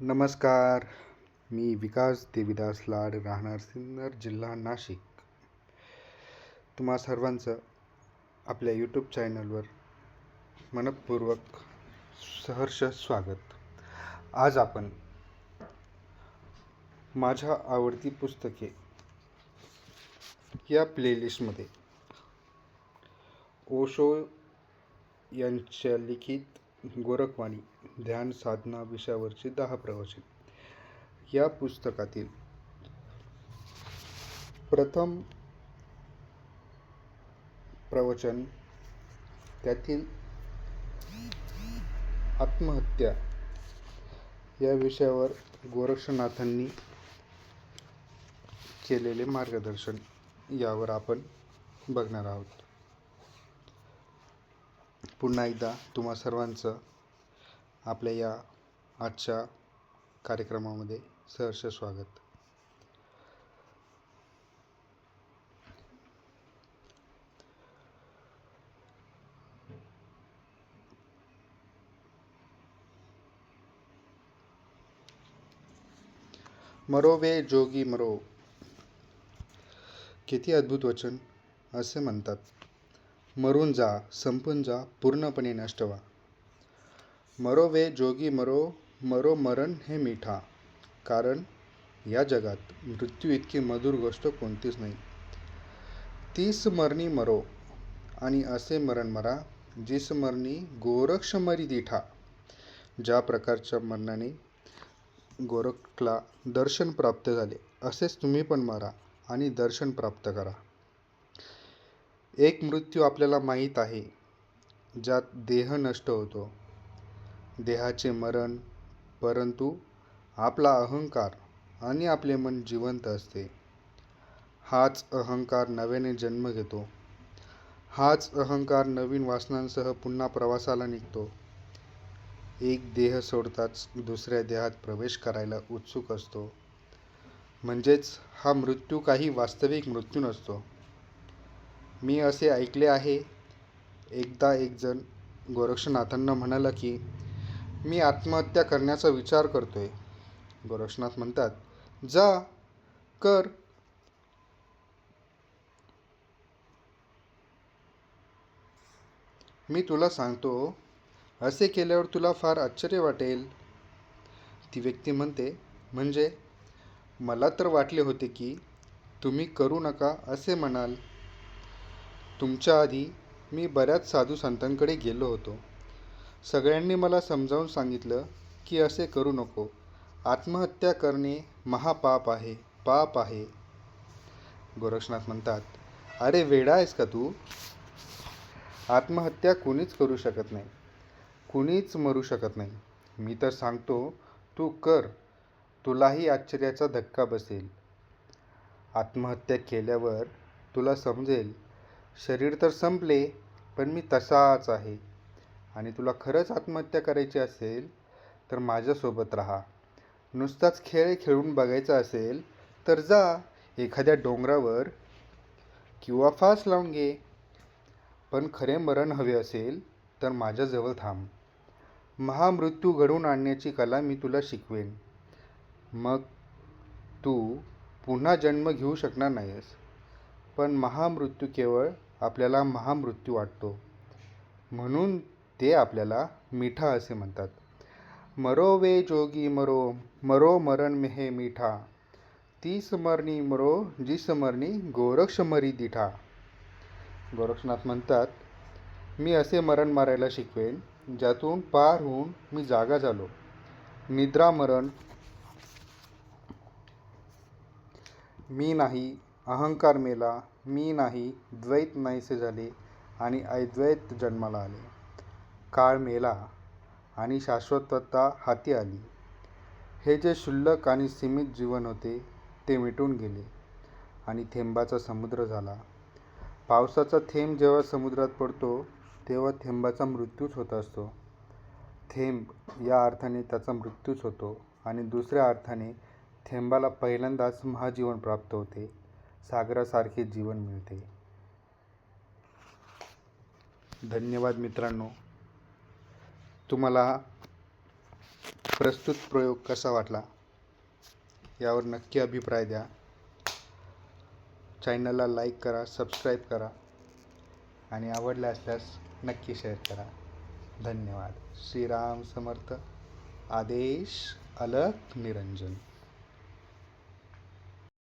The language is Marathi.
नमस्कार. मी विकास देविदास लाड राहणार सिन्नर जिल्हा नाशिक. तुम्हा सर्वांचं आपल्या यूट्यूब चॅनलवर मनपूर्वक सहर्ष स्वागत. आज आपण माझ्या आवडती पुस्तके या प्लेलिस्टमध्ये ओशो यांच्या लिखित गोरखवाणी ध्यान साधना विषयावरची दहा प्रवचन. या पुस्तकातील प्रथम प्रवचन त्यातील आत्महत्या या विषयावर गोरक्षनाथांनी केलेले मार्गदर्शन यावर आपण बघणार आहोत. पुन्हा एकदा तुम्हा सर्वांचं आपल्या या आजच्या कार्यक्रमामध्ये सहर्ष स्वागत. मरो वे जोगी मरो. किती अद्भुत वचन असे म्हणतात. मरून जा संपून जा पूर्णपणे नष्ट व्हा. मरो वे जोगी मरो मरो मरण हे मिठा. कारण या जगात मृत्यू इतकी मधुर गोष्ट कोणतीच नाही. तीस मरणी मरो आणि असे मरण मरा जी मरणी गोरक्ष मरी दिठा. ज्या प्रकारच्या मरणाने गोरखला दर्शन प्राप्त झाले असेच तुम्ही पण मरा आणि दर्शन प्राप्त करा. एक मृत्यू आपल्याला माहीत आहे ज्यात देह नष्ट होतो. देहाचे मरण परंतु आपला अहंकार आणि आपले मन जिवंत असते. हाच अहंकार नव्याने जन्म घेतो. हाच अहंकार नवीन वासनांसह पुन्हा प्रवासाला निघतो. एक देह सोडताच दुसऱ्या देहात प्रवेश करायला उत्सुक असतो. म्हणजेच हा मृत्यू काही वास्तविक मृत्यू नसतो. मी असे ऐकले आहे. एकदा एकजण गोरक्षनाथांना म्हणाला की मी आत्महत्या करण्याचा विचार करतोय. गोरक्षनाथ म्हणतात जा कर. मी तुला सांगतो असे केल्यावर तुला फार आश्चर्य वाटेल. ती व्यक्ती म्हणते म्हणजे? मला तर वाटले होते की तुम्ही करू नका असे म्हणाल. तुमच्या आधी मी बऱ्याच साधू संतांकडे गेलो होतो. सगळ्यांनी मला समजावून सांगितलं की असे करू नको. आत्महत्या करणे महापाप आहे पाप आहे. गोरक्षनाथ म्हणतात अरे वेडा आहेस का तू? आत्महत्या कोणीच करू शकत नाही. कुणीच मरू शकत नाही. मी तर सांगतो तू कर. तुलाही आश्चर्याचा धक्का बसेल. आत्महत्या केल्यावर तुला समजेल शरीर तर संपले पण मी तसाच आहे. आणि तुला खरंच आत्महत्या करायची असेल तर माझ्यासोबत राहा. नुसताच खेळ खेळून बघायचा असेल तर जा एखाद्या डोंगरावर किंवा फास लावून घे. पण खरे मरण हवे असेल तर माझ्याजवळ थांब. महामृत्यू घडवून आणण्याची कला मी तुला शिकवेन. मग तू पुन्हा जन्म घेऊ शकणार नाहीस. पण महामृत्यू केवळ आपल्याला महामृत्यू वाटतो. म्हणून ते आपल्याला मिठा असे म्हणतात. मरो वे जोगी मरो मरो मरण मेहे मिठा. ती स्मरणी मरो जी स्मरणी गोरक्ष मरी दिठा. गोरक्षनाथ म्हणतात मी असे मरण मारायला शिकवेन ज्यातून पार होऊन मी जागा झालो. निद्रा मरण. मी नाही अहंकार मेला मी नाही द्वैत नाहीसे झाले आणि अद्वैत जन्माला आले. काळ मेला आणि शाश्वतता हाती आली. हे जे क्षुल्लक आणि सीमित जीवन होते ते मिटून गेले आणि थेंबाचा समुद्र झाला. पावसाचा थेंब जेव्हा समुद्रात पडतो तेव्हा थेंबाचा मृत्यूच होत असतो. थेंब या अर्थाने त्याचा मृत्यूच होतो आणि दुसऱ्या अर्थाने थेंबाला पहिल्यांदाच महाजीवन प्राप्त होते. सागरासारखे जीवन मिळते. धन्यवाद मित्रांनो. तुम्हाला प्रस्तुत प्रयोग कसा वाटला? यावर नक्की अभिप्राय द्या. चॅनलला लाईक करा सबस्क्राईब करा आणि आवडले असल्यास नक्की शेअर करा. धन्यवाद. श्रीराम समर्थ. आदेश अलक निरंजन.